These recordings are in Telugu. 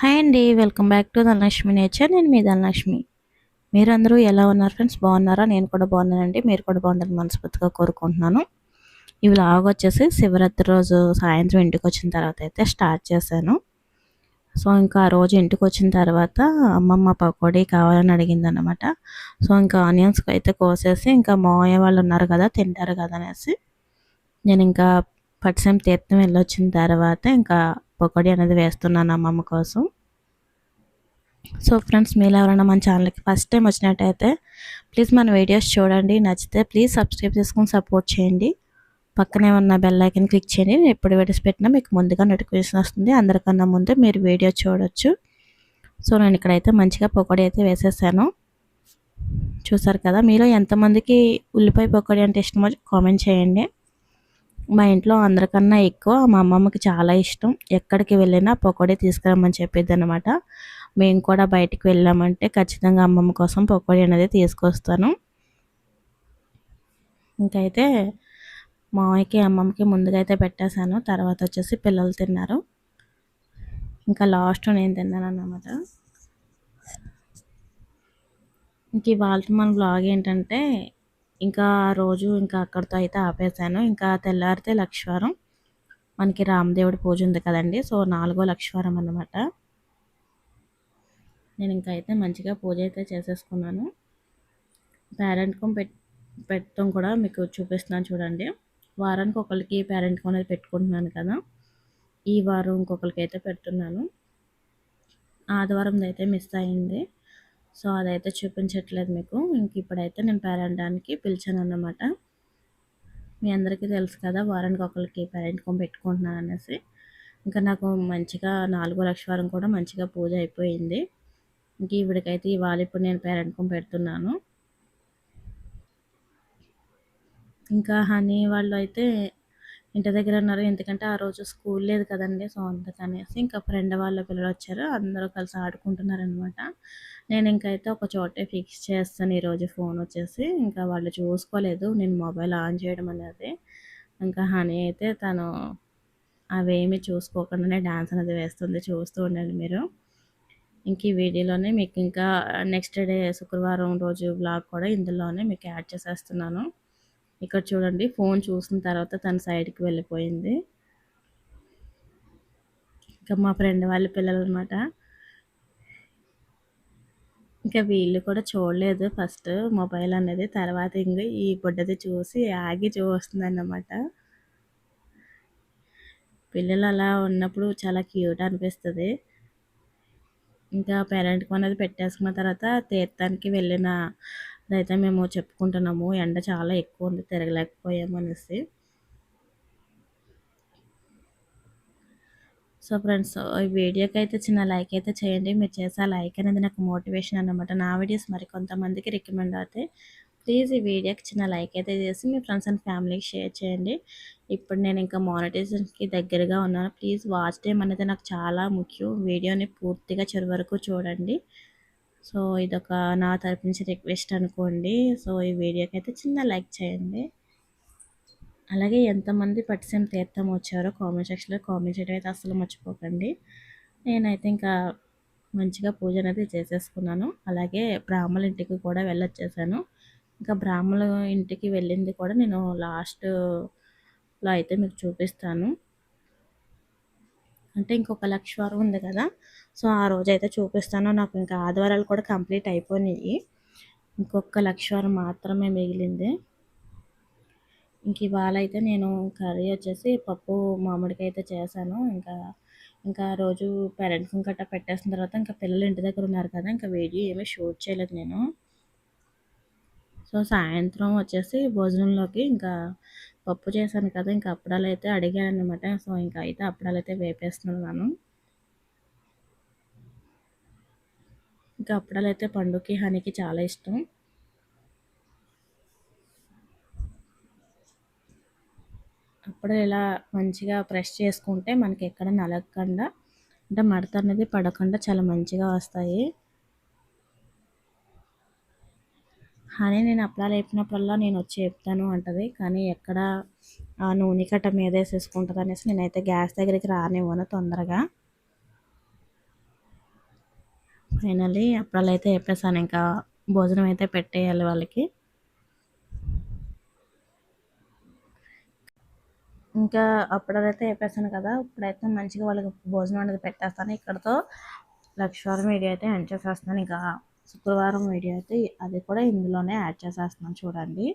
హాయ్ అండి welcome back to Dhanalakshmi nature. నేను మీ ధనలక్ష్మి. మీరందరూ ఎలా ఉన్నారు ఫ్రెండ్స్? బాగున్నారా? నేను కూడా బాగున్నానండి. మీరు కూడా బాగుండాలని మనస్ఫూర్తిగా కోరుకుంటున్నాను. ఇవి లాగా వచ్చేసి శివరాత్రి రోజు సాయంత్రం ఇంటికి వచ్చిన తర్వాత అయితే స్టార్ట్ చేశాను. సో ఇంకా ఆ రోజు ఇంటికి వచ్చిన తర్వాత అమ్మమ్మ పకోడీ కావాలని అడిగింది అనమాట సో ఇంకా ఆనియన్స్ అయితే కోసేసి ఇంకా మావయ్య వాళ్ళు ఉన్నారు కదా తింటారు కదా అనేసి. నేను ఇంకా పట్సం తీర్థం వెళ్ళొచ్చిన తర్వాత ఇంకా పకోడీ అనేది వేస్తున్నాను అమ్మమ్మ కోసం. సో ఫ్రెండ్స్ మీరు ఎవరైనా మన ఛానల్కి ఫస్ట్ టైం వచ్చినట్టయితే ప్లీజ్ మన వీడియోస్ చూడండి. నచ్చితే ప్లీజ్ సబ్స్క్రైబ్ చేసుకొని సపోర్ట్ చేయండి. పక్కనే ఉన్న బెల్ ఐకన్ క్లిక్ చేయండి. నేను ఎప్పుడు వీడియోస్ పెట్టినా మీకు ముందుగా నోటిఫికేషన్ వస్తుంది. అందరికన్నా ముందు మీరు వీడియో చూడొచ్చు. సో నేను ఇక్కడైతే మంచిగా పకోడీ అయితే వేసేసాను. చూసారు కదా మీలో ఎంతమందికి ఉల్లిపాయ పకోడీ అంటే ఇష్టమో కామెంట్ చేయండి. మా ఇంట్లో అందరికన్నా ఎక్కువ మా అమ్మమ్మకి చాలా ఇష్టం. ఎక్కడికి వెళ్ళినా పకోడీ తీసుకురమ్మని చెప్పేది అనమాట మేము కూడా బయటికి వెళ్ళామంటే ఖచ్చితంగా అమ్మమ్మ కోసం పకోడీ అనేది తీసుకొస్తాను. ఇంకైతే మామయ్యకి అమ్మమ్మకి ముందుగా అయితే పెట్టేశాను. తర్వాత వచ్చేసి పిల్లలు తిన్నారు. ఇంకా లాస్ట్ నేను తిన్నాను అన్నమాట ఇంక ఇవాళ మన బ్లాగ్ ఏంటంటే ఇంకా ఆ రోజు ఇంకా అక్కడితో అయితే ఆపేసాను ఇంకా తెల్లారితే లక్షవారం మనకి రామదేవుడి పూజ ఉంది కదండి. సో నాలుగో లక్షవారం అనమాట నేను ఇంకా అయితే మంచిగా పూజ అయితే చేసేసుకున్నాను. పేరెంట్ కోమ్ పెట్ పెట్టడం కూడా మీకు చూపిస్తున్నాను చూడండి. వారానికి ఒకరికి పేరెంట్ కోన్ అనేది పెట్టుకుంటున్నాను కదా. ఈ వారం ఇంకొకరికి అయితే పెడుతున్నాను. ఆదివారం అయితే మిస్ అయింది. సో అదైతే చూపించట్లేదు మీకు. ఇంక ఇప్పుడైతే నేను పేరెంటానికి పిలిచాను అన్నమాట మీ అందరికీ తెలుసు కదా వారానికి ఒకరికి పేరెంట్ పెట్టుకుంటున్నాను అనేసి. ఇంకా నాకు మంచిగా నాలుగో లక్ష వారం కూడా మంచిగా పూజ అయిపోయింది. ఇంక ఇవిడికైతే ఇవాళ ఇప్పుడు నేను పేరెంట్ పెడుతున్నాను. ఇంకా హనీ వాళ్ళు అయితే ఇంటి దగ్గర ఉన్నారు. ఎందుకంటే ఆ రోజు స్కూల్ లేదు కదండి. సో అందుకనేసి ఇంకా ఫ్రెండ్ వాళ్ళ పిల్లలు వచ్చారు. అందరూ కలిసి ఆడుకుంటున్నారు అనమాట నేను ఇంకైతే ఒక చోటే ఫిక్స్ చేస్తాను. ఈరోజు ఫోన్ వచ్చేసి ఇంకా వాళ్ళు చూసుకోలేదు. నేను మొబైల్ ఆన్ చేయడం అనేది. ఇంకా హనీ అయితే తను అవేమి చూసుకోకుండానే డ్యాన్స్ అనేది వేస్తుంది. చూస్తూ ఉండండి మీరు. ఇంక ఈ వీడియోలోనే మీకు ఇంకా నెక్స్ట్ డే శుక్రవారం రోజు బ్లాగ్ కూడా ఇందులోనే మీకు యాడ్ చేసేస్తున్నాను. ఇక్కడ చూడండి ఫోన్ చూసిన తర్వాత తన సైడ్కి వెళ్ళిపోయింది. ఇంకా మా ఫ్రెండ్ వాళ్ళ పిల్లలు అనమాట ఇంకా వీళ్ళు కూడా చూడలేదు ఫస్ట్ మొబైల్ అనేది తర్వాత ఇంకా ఈ బుడ్డది చూసి ఆగి చూస్తుంది అన్నమాట పిల్లలు అలా ఉన్నప్పుడు చాలా క్యూట్ అనిపిస్తుంది. ఇంకా పేరెంట్కి అనేది పెట్టేసుకున్న తర్వాత తీర్థానికి వెళ్ళిన అదైతే మేము చెప్పుకుంటున్నాము ఎండ చాలా ఎక్కువ ఉంది తిరగలేకపోయాము అనేసి. సో ఫ్రెండ్స్ ఈ వీడియోకి అయితే చిన్న లైక్ అయితే చేయండి. మీరు చేసే లైక్ అనేది నాకు మోటివేషన్ అనమాట నా వీడియోస్ మరి కొంతమందికి రికమెండ్ అవుతాయి. ప్లీజ్ ఈ వీడియోకి చిన్న లైక్ అయితే చేసి మీ ఫ్రెండ్స్ అండ్ ఫ్యామిలీకి షేర్ చేయండి. ఇప్పుడు నేను ఇంకా మానిటైజేషన్కి దగ్గరగా ఉన్నాను. ప్లీజ్ వాచ్ టైం అనేది నాకు చాలా ముఖ్యం. వీడియోని పూర్తిగా చివరి వరకు చూడండి. సో ఇదొక నా తరపు నుంచి రిక్వెస్ట్ అనుకోండి. సో ఈ వీడియోకి అయితే చిన్న లైక్ చేయండి. అలాగే ఎంతమంది పట్టిసీమ తీర్థం వచ్చారో కామెంట్ సెక్షన్లో కామెంట్ చేయడం అయితే అసలు మర్చిపోకండి. నేనైతే ఇంకా మంచిగా పూజ అనేది చేసేసుకున్నాను. అలాగే బ్రాహ్మణ ఇంటికి కూడా వెళ్ళొచ్చేసాను. ఇంకా బ్రాహ్మణ ఇంటికి వెళ్ళింది కూడా నేను లాస్ట్లో అయితే మీకు చూపిస్తాను. అంటే ఇంకొక లక్ష వారం ఉంది కదా. సో ఆ రోజు అయితే చూపిస్తాను. నాకు ఇంకా ఆదివారాలు కూడా కంప్లీట్ అయిపోయినాయి. ఇంకొక లక్ష వారం మాత్రమే మిగిలింది. ఇంక ఇవాళ అయితే నేను కర్రీ వచ్చేసి పప్పు మామిడికాయ అయితే చేశాను. ఇంకా ఇంకా రోజు పేరెంట్స్ గట్టా పెట్టేసిన తర్వాత ఇంకా పిల్లలు ఇంటి దగ్గర ఉన్నారు కదా ఇంకా వీడియో ఏమీ షూట్ చేయలేదు నేను. సో సాయంత్రం వచ్చేసి భోజనంలోకి ఇంకా పప్పు చేశాను కదా ఇంకా అప్పడాలు అయితే అడిగాను అనమాట సో ఇంకా అయితే అప్పడాలు అయితే వేపేస్తున్నాను ఇంకా అప్పడాలు అయితే పండుకి హనీకి చాలా ఇష్టం. అప్పుడు ఇలా మంచిగా ప్రెస్ చేసుకుంటే మనకి ఎక్కడ నలగకుండా అంటే మడత అనేది పడకుండా చాలా మంచిగా వస్తాయి. హనీ నేను అప్లా వేపినప్పుడల్లా నేను వచ్చి చెప్తాను అంటది. కానీ ఎక్కడ ఆ నూనె కట్ట మీద వేసేసుకుంటుంది అనేసి నేనైతే గ్యాస్ దగ్గరికి రానివ్వను తొందరగా. ఫైనల్లీ అప్పుడల్లా అయితే చెప్పేసాను ఇంకా భోజనం అయితే పెట్టేయాలి వాళ్ళకి. ఇంకా అప్పుడైతే చెప్పేసాను కదా ఇప్పుడైతే మంచిగా వాళ్ళకి భోజనం అనేది పెట్టేస్తాను. ఇక్కడతో లక్షవారం వీడియో అయితే ఎండ్ చేసేస్తున్నాను. ఇంకా శుక్రవారం వీడియో అయితే అది కూడా ఇందులోనే యాడ్ చేసేస్తున్నాను చూడండి.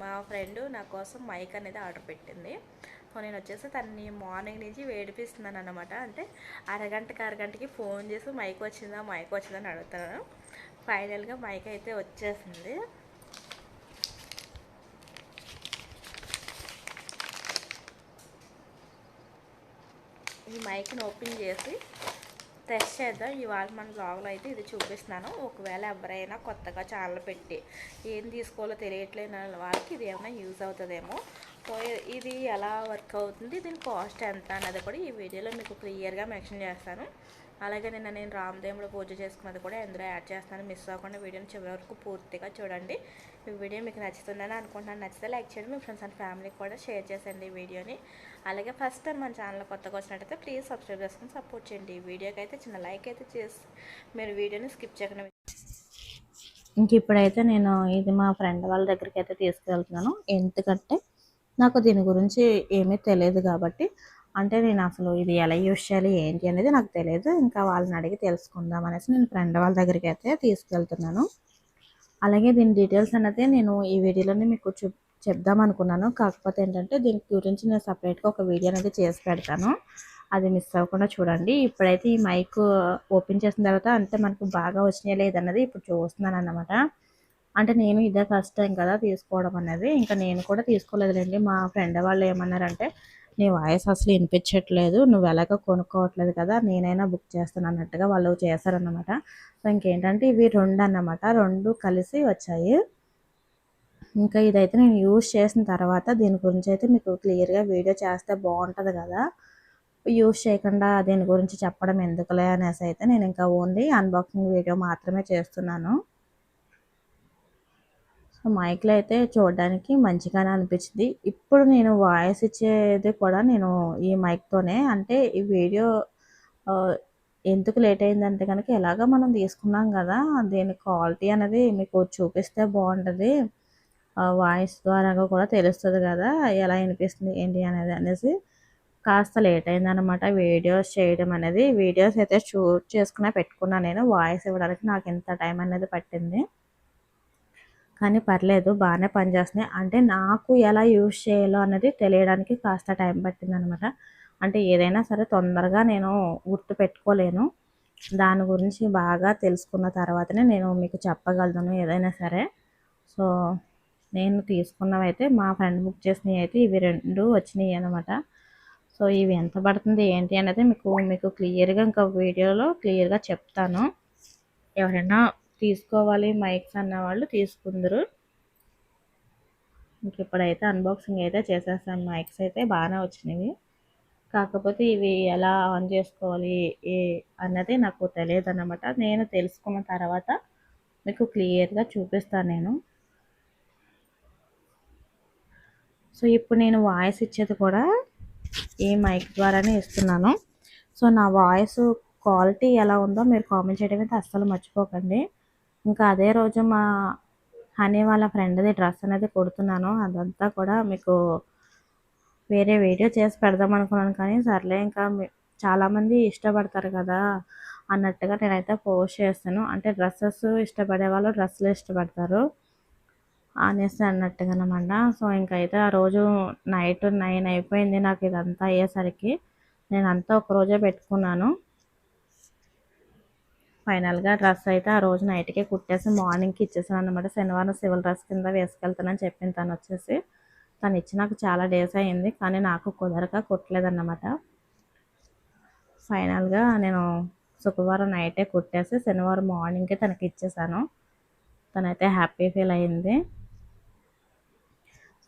మా ఫ్రెండ్ నా కోసం మైక్ అనేది ఆర్డర్ పెట్టింది. సో నేను వచ్చేసి తనని మార్నింగ్ నుంచి వేడిపిస్తున్నాను అనమాట అంటే అరగంటకి అరగంటకి ఫోన్ చేసి మైక్ వచ్చిందా మైక్ వచ్చిందని అడుగుతున్నాను. ఫైనల్గా మైక్ అయితే వచ్చేసింది. ఈ మైక్ని ఓపెన్ చేసి టెస్ట్ చేద్దాం. ఇవాళ మన బ్లాగ్లో అయితే ఇది చూపిస్తున్నాను. ఒకవేళ ఎవరైనా కొత్తగా ఛానల్ పెట్టి ఏం తీసుకోవాలో తెలియట్లేని వాళ్ళకి ఇది ఏమైనా యూజ్ అవుతుందేమో. ఇది ఎలా వర్క్ అవుతుంది దీని కాస్ట్ ఎంత అన్నది కూడా ఈ వీడియోలో మీకు క్లియర్గా మెన్షన్ చేస్తాను. అలాగే నిన్న నేను రామదేవుడు పూజ చేసుకున్నది కూడా ఎందులో యాడ్ చేస్తాను. మిస్ అవ్వకుండా వీడియోని చివరి వరకు పూర్తిగా చూడండి. ఈ వీడియో మీకు నచ్చుతుందని అనుకుంటున్నాను. నచ్చితే లైక్ చేయండి మీ ఫ్రెండ్స్ అండ్ ఫ్యామిలీకి కూడా షేర్ చేసండి ఈ వీడియోని. అలాగే ఫస్ట్ టైం మన ఛానల్ కొత్తగా వచ్చినట్టయితే ప్లీజ్ సబ్స్క్రైబ్ చేసుకుని సపోర్ట్ చేయండి. ఈ వీడియోకి అయితే చిన్న లైక్ అయితే చేసి మీరు వీడియోని స్కిప్ చేయకుండా ఇంక ఇప్పుడైతే నేను ఇది మా ఫ్రెండ్ వాళ్ళ దగ్గరికి అయితే తీసుకెళ్తున్నాను. ఎందుకంటే నాకు దీని గురించి ఏమీ తెలియదు కాబట్టి అంటే నేను అసలు ఇది ఎలా యూజ్ చేయాలి ఏంటి అనేది నాకు తెలియదు ఇంకా వాళ్ళని అడిగి తెలుసుకుందాం అనేసి నేను ఫ్రెండ్ వాళ్ళ దగ్గరికి అయితే తీసుకెళ్తున్నాను. అలాగే దీని డీటెయిల్స్ అనేది నేను ఈ వీడియోలోనే మీకు చూ చెప్దాం అనుకున్నాను. కాకపోతే ఏంటంటే దీని గురించి నేను సపరేట్గా ఒక వీడియో అనేది చేసి పెడతాను. అది మిస్ అవ్వకుండా చూడండి. ఇప్పుడైతే ఈ మైక్ ఓపెన్ చేసిన తర్వాత అంటే మనకు బాగా వచ్చినాయా లేదన్నది ఇప్పుడు చూస్తున్నాను అన్నమాట అంటే నేను ఇదే ఫస్ట్ టైం కదా తీసుకోవడం అనేది. ఇంకా నేను కూడా తీసుకోలేదులేండి. మా ఫ్రెండ్ వాళ్ళు ఏమన్నారంటే నీ వాయిస్ అసలు వినిపించట్లేదు. నువ్వు ఎలాగ కొనుక్కోవట్లేదు కదా. నేనైనా బుక్ చేస్తాను అన్నట్టుగా వాళ్ళు చేశారన్నమాట. సో ఇంకేంటంటే ఇవి రెండు అన్నమాట. రెండు కలిసి వచ్చాయి. ఇంకా ఇదైతే నేను యూజ్ చేసిన తర్వాత దీని గురించి అయితే మీకు క్లియర్గా వీడియో చేస్తే బాగుంటుంది కదా. యూజ్ చేయకుండా దీని గురించి చెప్పడం ఎందుకులే అనేసి అయితే నేను ఇంకా ఓన్లీ అన్బాక్సింగ్ వీడియో మాత్రమే చేస్తున్నాను. మైక్లో అయితే చూడడానికి మంచిగానే అనిపించింది ఇప్పుడు నేను వాయిస్ ఇచ్చేది కూడా నేను ఈ మైక్తోనే. అంటే ఈ వీడియో ఎందుకు లేట్ అయిందంటే కనుక ఎలాగ మనం తీసుకున్నాం కదా దీని క్వాలిటీ అనేది మీకు చూపిస్తే బాగుంటుంది. వాయిస్ ద్వారా కూడా తెలుస్తుంది కదా ఎలా వినిపిస్తుంది ఏంటి అనేది అనేసి. కాస్త లేట్ అయిందనమాట వీడియోస్ చేయడం అనేది. వీడియోస్ అయితే షూట్ చేసుకునే పెట్టుకున్నాను నేను వాయిస్ ఇవ్వడానికి నాకు ఎంత టైం అనేది పట్టింది. కానీ పర్లేదు బాగానే పనిచేస్తున్నాయి. అంటే నాకు ఎలా యూజ్ చేయాలో అనేది తెలియడానికి కాస్త టైం పట్టింది అనమాట అంటే ఏదైనా సరే తొందరగా నేను గుర్తు పెట్టుకోలేను. దాని గురించి బాగా తెలుసుకున్న తర్వాతనే నేను మీకు చెప్పగలను ఏదైనా సరే. సో నేను తీసుకున్నవి అయితే మా ఫ్రెండ్ బుక్ చేసినవి అయితే ఇవి రెండు వచ్చినాయి అనమాట సో ఇవి ఎంత పడుతుంది ఏంటి అనేది మీకు మీకు క్లియర్గా ఇంకా వీడియోలో క్లియర్గా చెప్తాను. ఎవరైనా తీసుకోవాలి మైక్స్ అన్న వాళ్ళు తీసుకుందరు. ఇంక ఇప్పుడైతే అన్బాక్సింగ్ అయితే చేసేస్తాను మైక్స్ అయితే బాగానే వచ్చినాయి కాకపోతే ఇవి ఎలా ఆన్ చేసుకోవాలి ఏ అన్నది నాకు తెలియదు అనమాట నేను తెలుసుకున్న తర్వాత మీకు క్లియర్గా చూపిస్తాను నేను. సో ఇప్పుడు నేను వాయిస్ ఇచ్చేది కూడా ఈ మైక్ ద్వారానే ఇస్తున్నాను. సో నా వాయిస్ క్వాలిటీ ఎలా ఉందో మీరు కామెంట్ చేయడం అయితే అస్సలు మర్చిపోకండి. ఇంకా అదే రోజు మా హనీ వాళ్ళ ఫ్రెండ్ది డ్రెస్ అనేది కొడుతున్నాను. అదంతా కూడా మీకు వేరే వీడియో చేసి పెడదాం అనుకున్నాను కానీ సర్లే ఇంకా చాలామంది ఇష్టపడతారు కదా అన్నట్టుగా నేనైతే పోస్ట్ చేస్తాను. అంటే డ్రెస్సెస్ ఇష్టపడే వాళ్ళు డ్రెస్సులు ఇష్టపడతారు అనేసి అన్నట్టుగా అనమాట సో ఇంకైతే ఆ రోజు నైట్ నైన్ అయిపోయింది నాకు ఇదంతా అయ్యేసరికి. నేను అంతా ఒక రోజే పెట్టుకున్నాను. ఫైనల్గా డ్రెస్ అయితే ఆ రోజు నైట్కే కుట్టేసి మార్నింగ్కి ఇచ్చేసాను అనమాట శనివారం సివిల్ డ్రెస్ కింద వేసుకెళ్తానని చెప్పింది తను వచ్చేసి తను ఇచ్చి నాకు చాలా డేస్ అయింది కానీ నాకు కుదరక కుట్టలేదన్నమాట. ఫైనల్గా నేను శుక్రవారం నైటే కుట్టేసి శనివారం మార్నింగ్కి తనకి ఇచ్చేసాను. తనైతే హ్యాపీ ఫీల్ అయింది.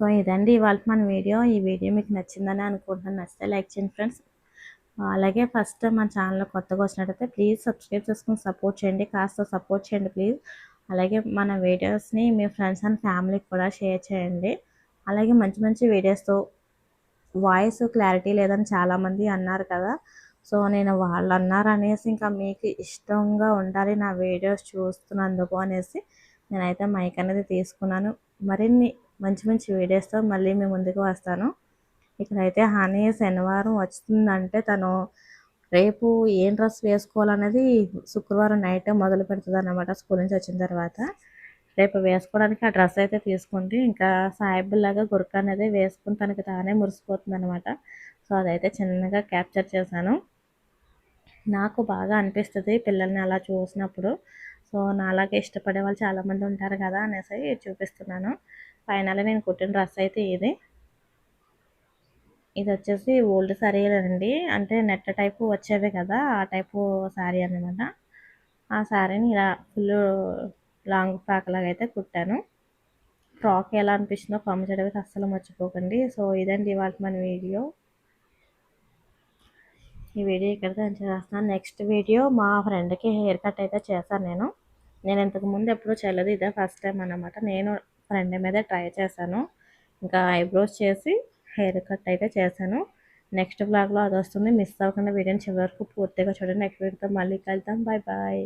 సో ఇదండి ఇవాళ మన వీడియో. ఈ వీడియో మీకు నచ్చిందని అనుకుంటున్నాను. నచ్చితే లైక్ చేయండి ఫ్రెండ్స్. అలాగే ఫస్ట్ మన ఛానల్ కొత్తగా వచ్చినట్టయితే ప్లీజ్ సబ్స్క్రైబ్ చేసుకుని సపోర్ట్ చేయండి కాస్త సపోర్ట్ చేయండి ప్లీజ్. అలాగే మన వీడియోస్ని మీ ఫ్రెండ్స్ అండ్ ఫ్యామిలీకి కూడా షేర్ చేయండి. అలాగే మంచి మంచి వీడియోస్తో వాయిస్ క్లారిటీ లేదని చాలామంది అన్నారు కదా. సో నేను వాళ్ళు అన్నారు అనేసి ఇంకా మీకు ఇష్టంగా ఉండాలి నా వీడియోస్ చూస్తున్నందుకు అనేసి నేనైతే మైక్ అనేది తీసుకున్నాను. మరిన్ని మంచి మంచి వీడియోస్తో మళ్ళీ మీ ముందుకు వస్తాను. ఇక్కడైతే హనీ శనివారం వస్తుందంటే తను రేపు ఏం డ్రెస్ వేసుకోవాలనేది శుక్రవారం నైట్ మొదలు పెడుతుంది అనమాట స్కూల్ నుంచి వచ్చిన తర్వాత. రేపు వేసుకోవడానికి ఆ డ్రెస్ అయితే తీసుకుంటే ఇంకా సాయిబుల్లాగా గురక అనేది వేసుకుని తనకి తానే మురిసిపోతుంది అనమాట సో అదైతే చిన్నగా క్యాప్చర్ చేశాను. నాకు బాగా అనిపిస్తుంది పిల్లల్ని అలా చూసినప్పుడు. సో నాలాగే ఇష్టపడే వాళ్ళు చాలామంది ఉంటారు కదా అనేసి చూపిస్తున్నాను. ఫైనల్ నేను కుట్టిన డ్రెస్ అయితే ఇది. ఇది వచ్చేసి ఓల్డ్ శారీలండి అంటే నెట్ టైపు వచ్చేవే కదా ఆ టైపు శారీ అనమాట ఆ శారీని ఇలా ఫుల్ లాంగ్ ఫ్రాక్ లాగా అయితే కుట్టాను. ఫ్రాక్ ఎలా అనిపిస్తుందో కామెంట్ అయితే అస్సలు మర్చిపోకండి. సో ఇదండి ఇవాళ మన వీడియో. ఈ వీడియో ఇక్కడితో చేస్తాను. నెక్స్ట్ వీడియో మా ఫ్రెండ్కి హెయిర్ కట్ అయితే చేశాను నేను. నేను ఇంతకు ముందు ఎప్పుడూ చేయలేదు. ఇదే ఫస్ట్ టైం అనమాట నేను ఫ్రెండ్ మీద ట్రై చేశాను. ఇంకా ఐబ్రోస్ చేసి హెయిర్ కట్ అయితే చేశాను. నెక్స్ట్ బ్లాగ్లో అది వస్తుంది. మిస్ అవ్వకుండా వీడియోని చివరి వరకు పూర్తిగా చూడండి. నెక్స్ట్ వీడియోతో మళ్ళీ కలుద్దాం. Bye bye